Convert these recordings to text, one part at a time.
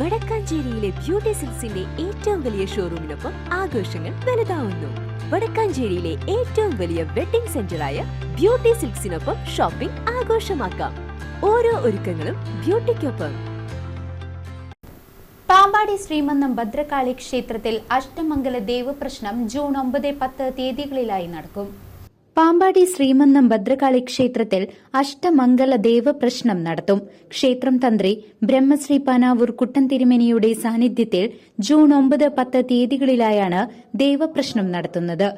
വടക്കാഞ്ചേരിയിലെ beauty സിൽസിന്റെ ഏറ്റവും വലിയ ഷോറൂമിനൊപ്പം ആഘോഷങ്ങൾ വലുതാവുന്നു. വടക്കാഞ്ചേരിയിലെ ഏറ്റവും വലിയ വെഡിംഗ് സെന്ററായ ബ്യൂട്ടി സിൽക്സിനൊപ്പം ഷോപ്പിംഗ് ആഘോഷമാക്കാം. ഓരോ ഒരുക്കങ്ങളും ബ്യൂട്ടിക്കൊപ്പം. പാമ്പാടി ശ്രീമന്നം ഭദ്രകാളി ക്ഷേത്രത്തിൽ അഷ്ടമംഗല ദേവപ്രശ്നം ജൂൺ ഒമ്പത് പത്ത് തീയതികളിലായി നടക്കും. പാമ്പാടി ശ്രീമന്നം ഭദ്രകാളി ക്ഷേത്രത്തിൽ അഷ്ടമംഗല ദേവപ്രശ്നം നടത്തും. ക്ഷേത്രം തന്ത്രി ബ്രഹ്മശ്രീ പാനാവൂർ കുട്ടൻ തിരുമേനിയുടെ സാന്നിധ്യത്തിൽ ജൂൺ ഒമ്പത് പത്ത് തീയതികളിലായാണ് ദേവപ്രശ്നം നടത്തുന്നത്.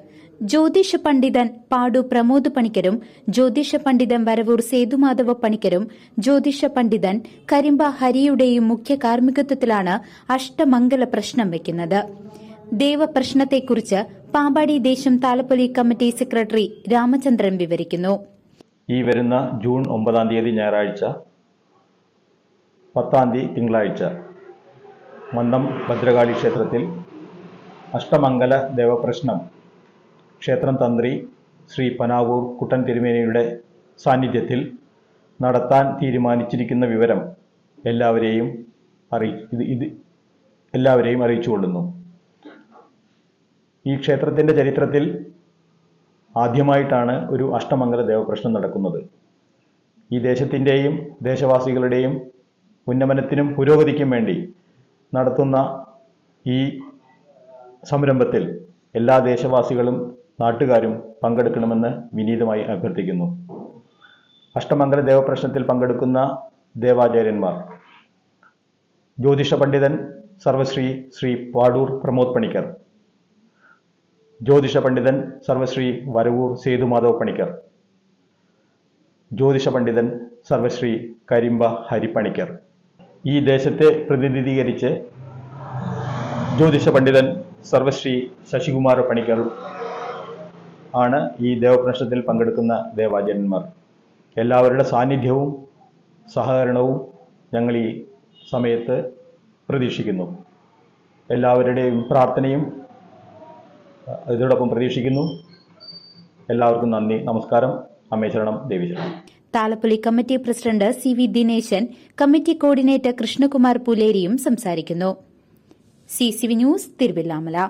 ജ്യോതിഷ പണ്ഡിതൻ പാടു പ്രമോദ് പണിക്കരും ജ്യോതിഷ പണ്ഡിതൻ വരവൂർ സേതുമാധവ പണിക്കരും ജ്യോതിഷ പണ്ഡിതൻ കരിമ്പ ഹരിയുടെയും മുഖ്യ കാർമ്മികത്വത്തിലാണ് അഷ്ടമംഗല പ്രശ്നം വയ്ക്കുന്നത് ദേവപ്രശ്നത്തെക്കുറിച്ച് പാമ്പാടി ദേശം താലപ്പൊലി കമ്മിറ്റി സെക്രട്ടറി രാമചന്ദ്രൻ വിവരിക്കുന്നു. ഈ വരുന്ന ജൂൺ ഒമ്പതാം തീയതി ഞായറാഴ്ച പത്താം തീയതി തിങ്കളാഴ്ച മന്ദം ഭദ്രകാളി ക്ഷേത്രത്തിൽ അഷ്ടമംഗല ദേവപ്രശ്നം ക്ഷേത്രം തന്ത്രി ശ്രീ പനാവൂർ കുട്ടൻ തിരുമേനിയുടെ സാന്നിധ്യത്തിൽ നടത്താൻ തീരുമാനിച്ചിരിക്കുന്ന വിവരം എല്ലാവരെയും അറിയി ഇത് എല്ലാവരെയും അറിയിച്ചുകൊള്ളുന്നു. ഈ ക്ഷേത്രത്തിന്റെ ചരിത്രത്തിൽ ആദ്യമായിട്ടാണ് ഒരു അഷ്ടമംഗല ദേവപ്രശ്നം നടക്കുന്നത്. ഈ ദേശത്തിന്റെയും ദേശവാസികളുടെയും ഉന്നമനത്തിനും പുരോഗതിക്കും വേണ്ടി നടത്തുന്ന ഈ സംരംഭത്തിൽ എല്ലാ ദേശവാസികളും നാട്ടുകാരും പങ്കെടുക്കണമെന്ന് വിനീതമായി അഭ്യർത്ഥിക്കുന്നു. അഷ്ടമംഗല ദേവപ്രശ്നത്തിൽ പങ്കെടുക്കുന്ന ദേവാചാര്യന്മാർ ജ്യോതിഷ പണ്ഡിതൻ സർവശ്രീ ശ്രീ പാടൂർ പ്രമോദ് പണിക്കർ ജ്യോതിഷ പണ്ഡിതൻ സർവശ്രീ വരവൂർ സേതുമാധവ് പണിക്കർ. ജ്യോതിഷ പണ്ഡിതൻ സർവശ്രീ കരിമ്പ ഹരിപ്പണിക്കർ. ഈ ദേശത്തെ പ്രതിനിധീകരിച്ച് ജ്യോതിഷ പണ്ഡിതൻ സർവശ്രീ ശശികുമാര പണിക്കർ ആണ് ഈ ദേവപ്രശ്നത്തിൽ പങ്കെടുക്കുന്ന ദേവാചാര്യന്മാർ. എല്ലാവരുടെ സാന്നിധ്യവും സഹകരണവും ഞങ്ങൾ ഈ സമയത്ത് പ്രതീക്ഷിക്കുന്നു. എല്ലാവരുടെയും പ്രാർത്ഥനയും ഇതോടൊപ്പം പ്രതീക്ഷിക്കുന്നു. എല്ലാവർക്കും നന്ദി. നമസ്കാരം. അമ്മേശരണം. ദേവീശരണം. Thalappoli committee president C V Dineshan committee coordinator Krishnakumar പുലേരിയും സംസാരിക്കുന്നു. C C V news Thiruvallamala.